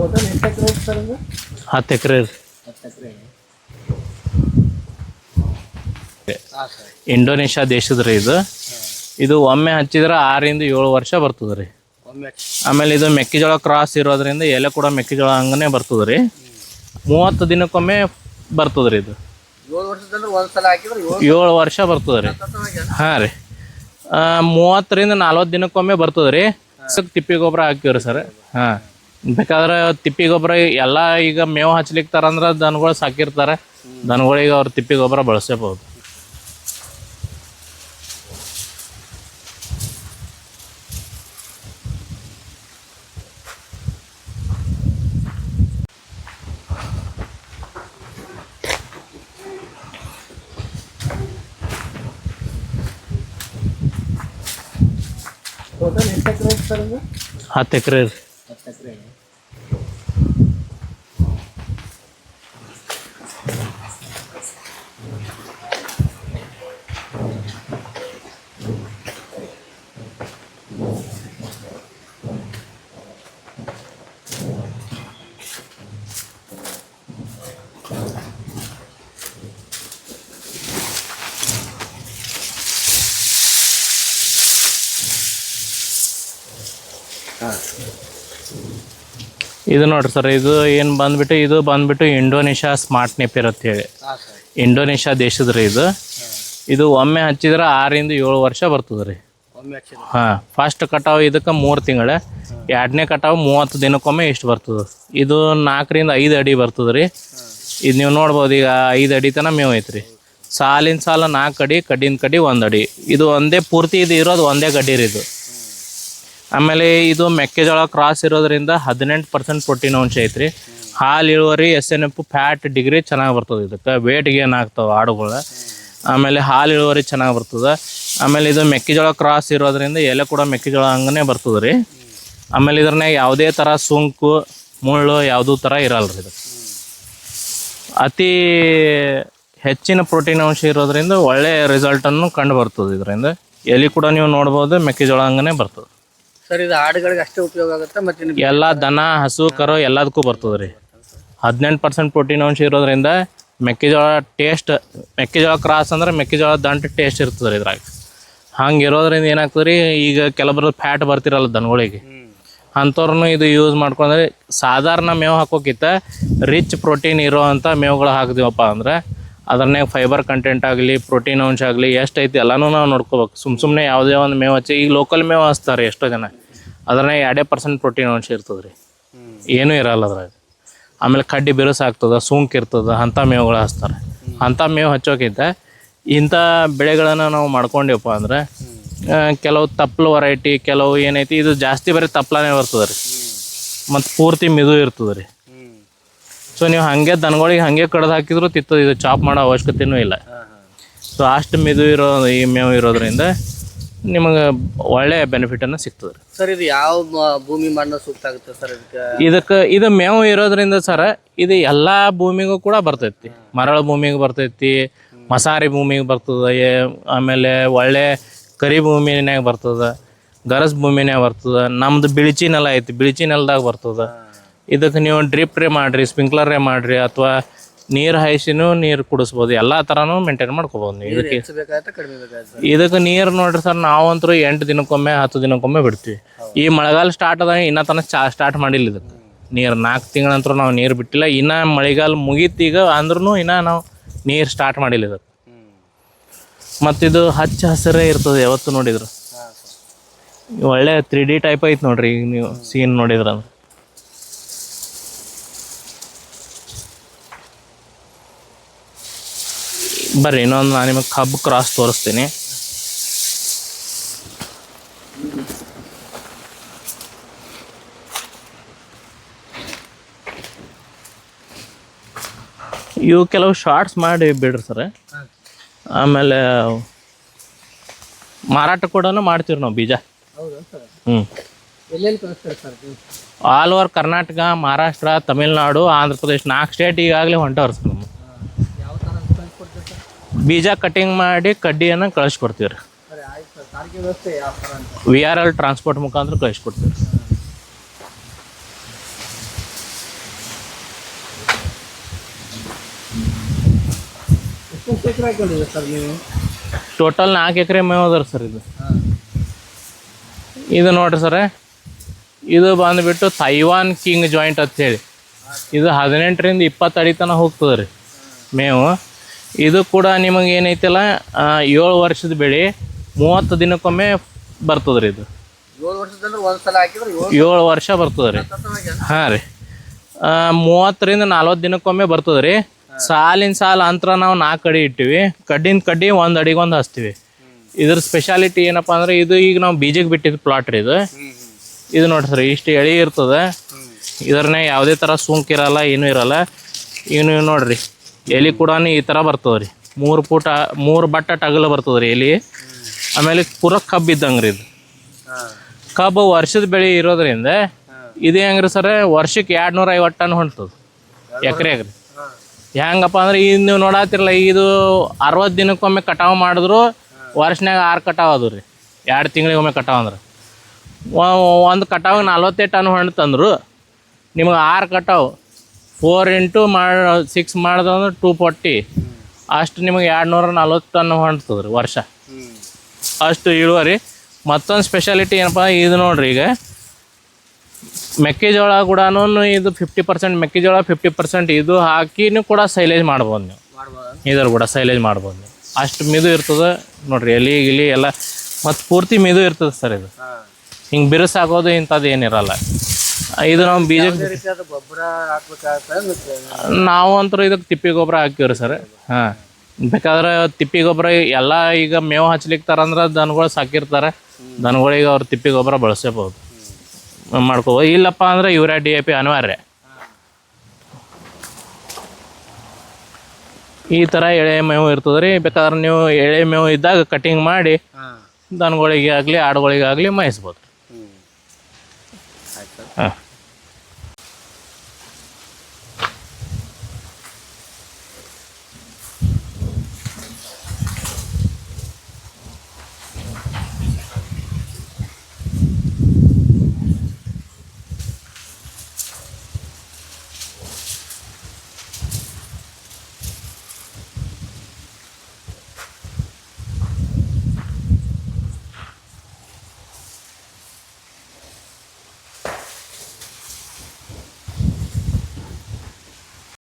Total ಎಷ್ಟು ಎಕರೆ ಐತೆ sir ಇದು ಹತ್ತು ಎಕರೆ ರೀ ಹತ್ತು ಎಕರೆ ಇಂಡೋನೇಷ್ಯಾ ದೇಶದ ರೀ ಇದು. ಇದು ಒಮ್ಮೆ ಹಚ್ಚಿದ್ರೆ ಆರಿಂದ ಏಳು ವರ್ಷ ಬರ್ತದೆ ರೀ. ಆಮೇಲೆ ಇದು ಮೆಕ್ಕೆಜೋಳ ಕ್ರಾಸ್ ಇರೋದ್ರಿಂದ ಎಲೆ ಕೂಡ ಮೆಕ್ಕೆಜೋಳ ಹಂಗನೇ ಬರ್ತದೆ ರೀ. ಮೂವತ್ತು ದಿನಕ್ಕೊಮ್ಮೆ ಬರ್ತದೆ ರೀ ಇದು. ಏಳು ವರ್ಷ ಬರ್ತದೆ ರೀ. ಹಾಂ ರೀ. ಮೂವತ್ತರಿಂದ ನಲ್ವತ್ತು ದಿನಕ್ಕೊಮ್ಮೆ ಬರ್ತದೆ ರೀ. ತಿಪ್ಪಿ ಗೊಬ್ಬರ ಹಾಕಿವ್ರಿ ಸರ್. ಹಾಂ. ಬೇಕಾದ್ರೆ ತಿಪ್ಪಿ ಗೊಬ್ಬರ ಎಲ್ಲ ಈಗ ಮೇವು ಹಚ್ಲಿಕ್ಕೆ ತರಂದ್ರೆ ದನಗಳು ಸಾಕಿರ್ತಾರೆ. ದನಗಳಿಗೆ ಅವ್ರು ತಿಪ್ಪಿ ಗೊಬ್ಬರ ಬಳಸಬಹುದು ಹತ್ತು ಎಕರೆ ಐತೆ ಸರ್ ಇದು ಹತ್ತು ಎಕರೆ ರೀ ಹತ್ತು ಎಕರೆ ಇದು ನೋಡ್ರಿ ಸರ್ ಇದು ಏನು ಬಂದ್ಬಿಟ್ಟು ಇದು ಬಂದ್ಬಿಟ್ಟು ಇಂಡೋನೇಷ್ಯಾ ಸ್ಮಾರ್ಟ್ ನೆಪ್ ಇರುತ್ತೆ ಹೇಳಿ. ಇಂಡೋನೇಷ್ಯಾ ದೇಶದ ರೀ ಇದು ಇದು ಒಮ್ಮೆ ಹಚ್ಚಿದ್ರೆ ಆರಿಂದ ಏಳು ವರ್ಷ ಬರ್ತದೆ ರೀ ಹಾಂ ಫಸ್ಟ್ ಕಟಾವು ಇದಕ್ಕೆ ಮೂರು ತಿಂಗಳು. ಎರಡನೇ ಕಟಾವು ಮೂವತ್ತು ದಿನಕ್ಕೊಮ್ಮೆ ಇಷ್ಟು ಬರ್ತದೆ ಇದು ನಾಲ್ಕರಿಂದ ಐದು ಅಡಿ ಬರ್ತದೆ ರೀ ಇದು ನೀವು ನೋಡ್ಬೋದು ಈಗ ಐದು ಅಡಿ ತನಕ ಮೇವು ಐತ್ರಿ. ಸಾಲಿನ ಸಾಲ ನಾಲ್ಕು ಅಡಿ ಕಡ್ಡಿನ ಕಡ್ಡಿ ಒಂದು ಅಡಿ. ಇದು ಒಂದೇ ಪೂರ್ತಿ ಇದು ಇರೋದು ಒಂದೇ ಗಡ್ಡಿ ರೀ ಇದು. ಆಮೇಲೆ ಇದು ಮೆಕ್ಕೆಜೋಳ ಕ್ರಾಸ್ ಇರೋದ್ರಿಂದ ಹದಿನೆಂಟು ಪರ್ಸೆಂಟ್ ಪ್ರೋಟೀನ್ ಅಂಶ ಐತ್ರಿ. ಹಾಲು ಇಳುವರಿ S N F fat degree ಚೆನ್ನಾಗಿ ಬರ್ತದೆ ಇದಕ್ಕೆ. ವೇಟ್ ಗೇನ್ ಆಗ್ತಾವೆ ಆಡುಗಳ ಆಮೇಲೆ ಹಾಲು ಇಳುವರಿ ಚೆನ್ನಾಗಿ ಬರ್ತದೆ. ಆಮೇಲೆ ಇದು ಮೆಕ್ಕೆಜೋಳ ಕ್ರಾಸ್ ಇರೋದ್ರಿಂದ ಎಲೆ ಕೂಡ ಮೆಕ್ಕೆಜೋಳ ಹಂಗನೇ ಬರ್ತದೆ ರೀ ಆಮೇಲೆ ಇದ್ರನ್ಯಾಗ ಯಾವುದೇ ಥರ ಸೋಂಕು, ಮುಳ್ಳು ಯಾವುದೂ ಥರ ಇರಲ್ಲ ರೀ ಇದು. ಅತಿ ಹೆಚ್ಚಿನ ಪ್ರೋಟೀನ್ ಅಂಶ ಇರೋದ್ರಿಂದ ಒಳ್ಳೆಯ ರಿಸಲ್ಟನ್ನು ಕಂಡು ಬರ್ತದೆ ಇದರಿಂದ. ಎಲೆ ಕೂಡ ನೀವು ನೋಡ್ಬೋದು, ಮೆಕ್ಕೆಜೋಳ ಹಂಗನೇ ಬರ್ತದೆ. ಸರ್, ಇದು ಆಡುಗಳಿಗೆ ಅಷ್ಟೇ ಉಪಯೋಗ ಆಗುತ್ತೆ ಮತ್ತೆ ಎಲ್ಲ ದನ, ಹಸು, ಕರು ಎಲ್ಲದಕ್ಕೂ ಬರ್ತದೆ ರೀ. ಹದಿನೆಂಟು ಪರ್ಸೆಂಟ್ ಪ್ರೋಟೀನ್ ಅಂಶ ಇರೋದ್ರಿಂದ ಮೆಕ್ಕೆಜೋಳ ಟೇಸ್ಟ್ ಮೆಕ್ಕೆಜೋಳ ಕ್ರಾಸ್ ಅಂದ್ರೆ ಮೆಕ್ಕೆಜೋಳ ದಂಟು ಟೇಸ್ಟ್ ಇರ್ತದೆ ರೀ ಇದ್ರಾಗ. ಹಂಗೆ ಇರೋದ್ರಿಂದ ಏನಾಗ್ತದೆ ರೀ, ಈಗ ಕೆಲವೊಬ್ರು ಫ್ಯಾಟ್ ಬರ್ತಿರಲ್ಲ ದನಗಳಿಗೆ. ಅಂಥವ್ರನ್ನು ಇದು ಯೂಸ್ ಮಾಡ್ಕೊಂಡ್ರೆ ಸಾಧಾರಣ ಮೇವು ಹಾಕೋಕ್ಕಿಂತ ರಿಚ್ ಪ್ರೋಟೀನ್ ಇರೋವಂಥ ಮೇವುಗಳು ಹಾಕಿದೀವಪ್ಪ ಅಂದ್ರೆ ಅದ್ರನ್ಯಾಗ ಫೈಬರ್ ಕಂಟೆಂಟ್ ಆಗಲಿ ಪ್ರೋಟೀನ್ ಅಂಶ ಆಗಲಿ, ಎಷ್ಟೈತಿ ಎಲ್ಲನೂ ನಾವು ನೋಡ್ಕೋಬೇಕು. ಸುಮ್ಮ ಸುಮ್ಮನೆ ಯಾವುದೇ ಒಂದು ಮೇವು ಹಚ್ಚಿ, ಈಗ ಲೋಕಲ್ ಮೇವು ಹಚ್ತಾರೆ ಎಷ್ಟೋ ಜನ. ಅದ್ರನ್ಯಾಗ ಎರಡೇ ಪರ್ಸೆಂಟ್ ಪ್ರೋಟೀನ್ ಅಂಶ ಇರ್ತದೆ ರೀ ಏನೂ ಇರಲ್ಲ ಅದ್ರಾಗ. ಆಮೇಲೆ ಕಡ್ಡಿ ಬಿರುಸು ಆಗ್ತದೆ, ಸುಂಕ್ ಇರ್ತದೆ ಅಂಥ ಮೇವುಗಳು ಹಚ್ತಾರೆ. ಅಂಥ ಮೇವು ಹಚ್ಚೋಕ್ಕಿಂತ ಇಂಥ ಬೆಳೆಗಳನ್ನು ನಾವು ಮಾಡ್ಕೊಂಡೇವಪ್ಪ ಅಂದ್ರೆ ಕೆಲವು ತಪ್ಪಲು ವೆರೈಟಿ ಕೆಲವು ಏನೈತಿ, ಇದು ಜಾಸ್ತಿ ಬರೀ ತಪ್ಪಲನೇ ಬರ್ತದೆ ರೀ ಮತ್ತು ಪೂರ್ತಿ ಮಿದು ಇರ್ತದೆ ರೀ ಸೊ ನೀವು ಹಾಗೆ ದನಗಳಿಗೆ ಹಾಗೆ ಕಡ್ದು ಹಾಕಿದ್ರು ತಿತ್ತದ ಇದು ಚಾಪ್ ಮಾಡೋ ಅವಶ್ಯಕತೆನೂ ಇಲ್ಲ. ಸೊ ಅಷ್ಟು ಮಿದು ಇರೋ ಈ ಮೇವು ಇರೋದ್ರಿಂದ ನಿಮಗೆ ಒಳ್ಳೆಯ ಬೆನಿಫಿಟನ್ನು ಸಿಗ್ತದೆ ಸರ್ ಇದು ಯಾವ ಭೂಮಿ ಮಣ್ಣು ಸೂಕ್ತ ಆಗುತ್ತೆ ಸರ್ ಇದಕ್ಕೆ? ಇದಕ್ಕೆ ಇದು ಮೇವು ಇರೋದ್ರಿಂದ ಸರ ಇದು ಎಲ್ಲ ಭೂಮಿಗೂ ಕೂಡ ಬರ್ತೈತಿ. ಮರಳು ಭೂಮಿಗೆ ಬರ್ತೈತಿ ಮಸಾರಿ ಭೂಮಿಗೆ ಬರ್ತದೆ ಆಮೇಲೆ ಒಳ್ಳೆ ಕರಿ ಭೂಮಿನಾಗ ಬರ್ತದೆ ಗರಸ್ ಭೂಮಿನಾಗ ಬರ್ತದೆ ನಮ್ದು ಬಿಳಿಚಿ ನೆಲ ಐತಿ ಬಿಳಿಚಿ ನೆಲದಾಗ ಬರ್ತದೆ. ಇದಕ್ಕೆ ನೀವು ಡ್ರಿಪ್ ರೇ ಮಾಡಿರಿ ಸ್ಪ್ರಿಂಕ್ಲರ್ ರೇ ಮಾಡಿರಿ ಅಥವಾ ನೀರು ಹಾಯಿಸಿನೂ ನೀರು ಕುಡಿಸ್ಬೋದು. ಎಲ್ಲ ಥರನೂ ಮೇಂಟೈನ್ ಮಾಡ್ಕೋಬೋದು ನೀವು. ಇದಕ್ಕೆ ಇದಕ್ಕೆ ನೀರು ನೋಡ್ರಿ ಸರ್ ನಾವಂತೂ ಎಂಟು ದಿನಕ್ಕೊಮ್ಮೆ ಹತ್ತು ದಿನಕ್ಕೊಮ್ಮೆ ಬಿಡ್ತೀವಿ. ಈ ಮಳೆಗಾಲ ಸ್ಟಾರ್ಟ್ ಅದ ಇನ್ನೂ ತನಕ ಚಾ ಸ್ಟಾರ್ಟ್ ಮಾಡಿಲ್ಲ ಇದಕ್ಕೆ. ನೀರು ನಾಲ್ಕು ತಿಂಗಳಂತರೂ ನಾವು ನೀರು ಬಿಟ್ಟಿಲ್ಲ. ಇನ್ನು ಮಳೆಗಾಲ ಮುಗೀತು ಈಗ ಅಂದ್ರೂ ಇನ್ನ ನಾವು ನೀರು ಸ್ಟಾರ್ಟ್ ಮಾಡಿಲ್ಲ ಇದಕ್ಕೆ. ಮತ್ತಿದು ಹಚ್ಚ ಹಸಿರೇ ಇರ್ತದೆ ಯಾವತ್ತು ನೋಡಿದ್ರು. ಒಳ್ಳೆ ತ್ರೀ ಡಿ ಟೈಪ್ ಐತೆ ನೋಡ್ರಿ ಈಗ ನೀವು ಸೀನ್ ನೋಡಿದ್ರ ಬರ್ರಿ ಇನ್ನೊಂದು ನಾನು ನಿಮಗೆ ಕಬ್ಬು ಕ್ರಾಸ್ ತೋರಿಸ್ತೀನಿ. ಇವು ಕೆಲವು ಶಾರ್ಟ್ಸ್ ಮಾಡಿ ಬಿಡ್ರಿ ಸರ್. ಆಮೇಲೆ ಮಾರಾಟ ಕೂಡ ಮಾಡ್ತೀವಿ ನಾವು ಬೀಜ. ಹೌದಾ ಸರ್? ಹ್ಞೂ ಆಲ್ ಓವರ್ ಕರ್ನಾಟಕ ಮಹಾರಾಷ್ಟ್ರ ತಮಿಳ್ನಾಡು ಆಂಧ್ರ ಪ್ರದೇಶ್ ನಾಲ್ಕು ಸ್ಟೇಟ್ ಈಗಾಗಲೇ ಹೊಂಟವ್ರಿ ಸರ್ ನಮ್ಮ ಬೀಜ ಕಟಿಂಗ್ ಮಾಡಿ ಕಡ್ಡಿಯನ್ನು ಕಳಿಸ್ಕೊಡ್ತೀವಿ ರೀ ವಿ ಆರ್ ಎಲ್ ಟ್ರಾನ್ಸ್ಪೋರ್ಟ್ ಮುಖಾಂತರ ಕಳಿಸ್ಕೊಡ್ತೀವಿ ಟೋಟಲ್ ನಾಲ್ಕು ಎಕರೆ ಮೇವು ಅದ ಸರ್ ಇದು. ಇದು ನೋಡ್ರಿ ಸರ್ ಇದು ಬಂದುಬಿಟ್ಟು ತೈವಾನ್ ಕಿಂಗ್ ಜಾಯಿಂಟ್ ಅಂತ ಹೇಳಿ. ಇದು ಹದಿನೆಂಟರಿಂದ ಇಪ್ಪತ್ತು ಅಡಿ ತನಕ ಹೋಗ್ತದೆ ರೀ ಮೇವು. ಇದು ಕೂಡ ನಿಮಗೆ ಏನೈತಿಲ್ಲ ಏಳು ವರ್ಷದ ಬೆಳೆ ಮೂವತ್ತು ದಿನಕ್ಕೊಮ್ಮೆ ಬರ್ತದ್ರಿ ಇದು. ಏಳು ವರ್ಷ ಬರ್ತದ್ರಿ. ಹಾಂ ರೀ. ಮೂವತ್ತರಿಂದ ನಲ್ವತ್ತು ದಿನಕ್ಕೊಮ್ಮೆ ಬರ್ತದ್ರಿ. ಸಾಲಿನ ಸಾಲ ಅಂತರ ನಾವು ನಾಲ್ಕು ಅಡಿ ಇಟ್ಟಿವಿ. ಕಡ್ಡಿನ ಕಡ್ಡಿ ಒಂದು ಅಡಿಗೊಂದು ಒಂದು ಹಚ್ತೀವಿ. ಇದ್ರ ಸ್ಪೆಷಾಲಿಟಿ ಏನಪ್ಪ ಅಂದ್ರೆ ಇದು ಈಗ ನಾವು ಬೀಜಕ್ಕೆ ಬಿಟ್ಟಿದ್ದು ಪ್ಲಾಟ್ ರೀ ಇದು. ಇದು ನೋಡಿ ಸರ್ ಇಷ್ಟು ಎಳೆ ಇರ್ತದೆ. ಇದರನ್ನೇ ಯಾವುದೇ ಥರ ಸುಂಕ್ ಇರಲ್ಲ ಏನೂ ಇರಲ್ಲ. ಇನ್ನು ನೋಡ್ರಿ. ಎಲೆ ಕೂಡ ಈ ಥರ ಬರ್ತದೆ ರೀ ಮೂರು ಫೂಟ ಮೂರು ಬಟ್ಟ ಟಗಲು ಬರ್ತದೆ ರೀ ಎಲೆ. ಆಮೇಲೆ ಪೂರ ಕಬ್ಬು ಇದ್ದಂಗೆ ರೀ ಇದು ಕಬ್ಬು ವರ್ಷದ ಬೆಳೆ ಇರೋದ್ರಿಂದ ಇದು ಹೆಂಗ್ರಿ ಸರ್ ವರ್ಷಕ್ಕೆ ಎರಡು ನೂರ ಐವತ್ತು ಟನ್ ಹೊಂಟದ ಎಕರೆಗೆ ರೀ ಹೆಂಗಪ್ಪ ಅಂದ್ರೆ ಈಗ ನೀವು ನೋಡತ್ತಿರಲ್ಲ ಇದು ಅರವತ್ತು ದಿನಕ್ಕೊಮ್ಮೆ ಕಟಾವು ಮಾಡಿದ್ರು ವರ್ಷನಾಗ ಆರು ಕಟಾವು ಅದು ರೀ. ಎರಡು ತಿಂಗಳಿಗೊಮ್ಮೆ ಕಟಾವು ಅಂದ್ರೆ. ಒಂದು ಕಟಾವಿಗೆ ನಲ್ವತ್ತೈದು ಟನ್ ಹೊಂಟಂದ್ರು ನಿಮಗೆ ಆರು ಕಟಾವು ಫೋರ್ ಇಂಟು ಮಾಡ ಸಿಕ್ಸ್ ಮಾಡಿದ್ರೆ ಟೂ ಫೋರ್ಟಿ. ಅಷ್ಟು ನಿಮಗೆ ಎರಡು ನೂರ ನಲ್ವತ್ತು ಟನ್ ಹೊಂಟ್ತದೆ ರೀ ವರ್ಷ. ಅಷ್ಟು ಇಳುವರಿ. ಮತ್ತೊಂದು ಸ್ಪೆಷಾಲಿಟಿ ಏನಪ್ಪ ಇದು ನೋಡ್ರಿ ಈಗ. ಮೆಕ್ಕೆಜೋಳ ಕೂಡ ಇದು ಫಿಫ್ಟಿ ಪರ್ಸೆಂಟ್ ಮೆಕ್ಕೆಜೋಳ ಫಿಫ್ಟಿ ಪರ್ಸೆಂಟ್ ಇದು ಹಾಕಿನೂ ಕೂಡ ಸೈಲೇಜ್ ಮಾಡ್ಬೋದು ನೀವು. ಇದರ ಇದ್ರ ಕೂಡ ಸೈಲೇಜ್ ಮಾಡ್ಬೋದು ನೀವು. ಅಷ್ಟು ಮಿದು ಇರ್ತದೆ ನೋಡ್ರಿ ಎಲಿ ಗಿಲಿ ಎಲ್ಲ. ಮತ್ತು ಪೂರ್ತಿ ಮಿದು ಇರ್ತದೆ ಸರ್ ಇದು. ಹಿಂಗೆ ಬಿರುಸಾಗೋದು ಇಂಥದ್ದು ಏನಿರಲ್ಲ. ಇದು ನಾವು ಬೀಜ ಗೊಬ್ಬರ ನಾವು ಅಂತೂ ಇದಕ್ಕೆ ತಿಪ್ಪಿ ಗೊಬ್ಬರ ಹಾಕಿವ್ರಿ ಸರ್. ಹಾಂ. ಬೇಕಾದ್ರೆ ತಿಪ್ಪಿ ಗೊಬ್ಬರ ಎಲ್ಲ ಈಗ ಮೇವು ಹಚ್ಲಿಕ್ಕೆ ತರಂದ್ರೆ ದನಗಳು ಸಾಕಿರ್ತಾರೆ. ದನಗಳಿಗೆ ಅವ್ರು ತಿಪ್ಪಿ ಗೊಬ್ಬರ ಬಳಸಬಹುದು ಮಾಡ್ಕೋಬೋದು. ಇಲ್ಲಪ್ಪ ಅಂದ್ರೆ ಯೂರಿಯಾ ಡಿ ಎ ಪಿ ಅನಿವಾರ್ಯ. ಈ ಥರ ಎಳೆ ಮೇವು ಇರ್ತದೆ ರೀ ಬೇಕಾದ್ರೆ ನೀವು ಎಳೆ ಮೇವು ಇದ್ದಾಗ ಕಟಿಂಗ್ ಮಾಡಿ ಹಾಂ. ದನಗಳಿಗೆ ಆಗಲಿ ಆಡುಗಳಿಗೆ ಆಗಲಿ ಮೇಯಿಸ್ಬೋದು.